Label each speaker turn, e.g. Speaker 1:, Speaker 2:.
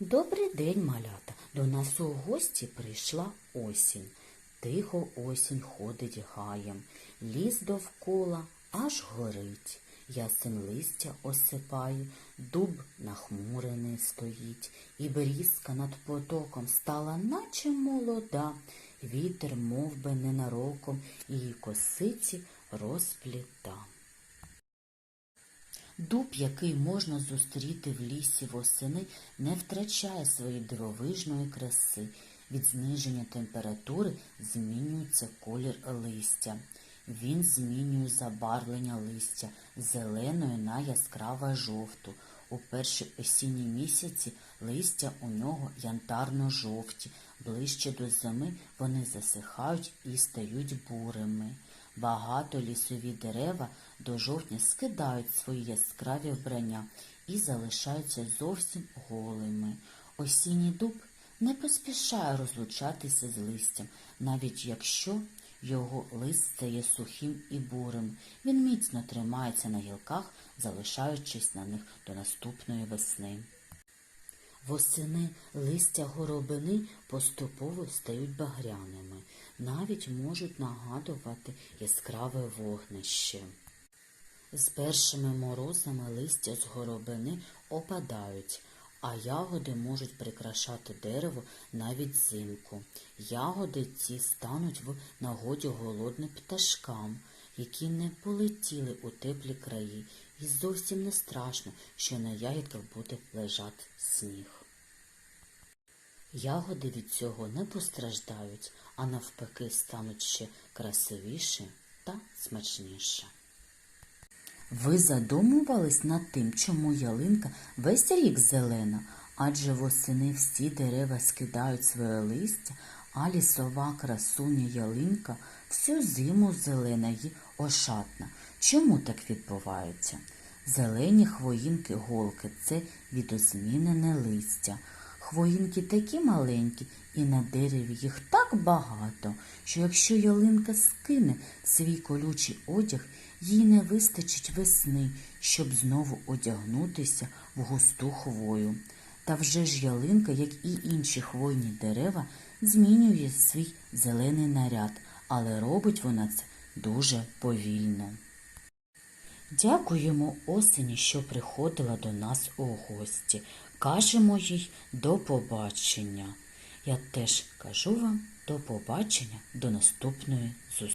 Speaker 1: Добрий день, малята. До нас у гості прийшла осінь. Тихо осінь ходить гаєм, ліс довкола аж горить. Ясен листя осипає, дуб нахмурений стоїть, і берізка над потоком стала, наче молода. Вітер мов би, ненароком її косиці розпліта. Дуб, який можна зустріти в лісі восени, не втрачає своєї дивовижної краси. Від зниження температури змінюється колір листя. Він змінює забарвлення листя з зеленої на яскраво жовту. У перші осінні місяці листя у нього янтарно-жовті. Ближче до зими вони засихають і стають бурими. Багато лісові дерева до жовтня скидають свої яскраві вбрання і залишаються зовсім голими. Осінній дуб не поспішає розлучатися з листям, навіть якщо його лист стає сухим і бурим. Він міцно тримається на гілках, залишаючись на них до наступної весни. Восени листя горобини поступово стають багряними, навіть можуть нагадувати яскраве вогнище. З першими морозами листя з горобини опадають, а ягоди можуть прикрашати дерево навіть взимку. Ягоди ці стануть в нагоді голодним пташкам, які не полетіли у теплі краї, і зовсім не страшно, що на ягідках буде лежати сніг. Ягоди від цього не постраждають, а навпаки стануть ще красивіше та смачніше. Ви задумувались над тим, чому ялинка весь рік зелена, адже восени всі дерева скидають своє листя, а лісова красуня ялинка всю зиму зелена й ошатна. Чому так відбувається? Зелені хвоїнки голки це відозмінене листя. Хвоїнки такі маленькі, і на дереві їх так багато, що якщо ялинка скине свій колючий одяг, їй не вистачить весни, щоб знову одягнутися в густу хвою. Та вже ж ялинка, як і інші хвойні дерева, змінює свій зелений наряд, але робить вона це дуже повільно. Дякуємо осені, що приходила до нас у гості. Кажемо їй до побачення. Я теж кажу вам до побачення, до наступної зустрічі.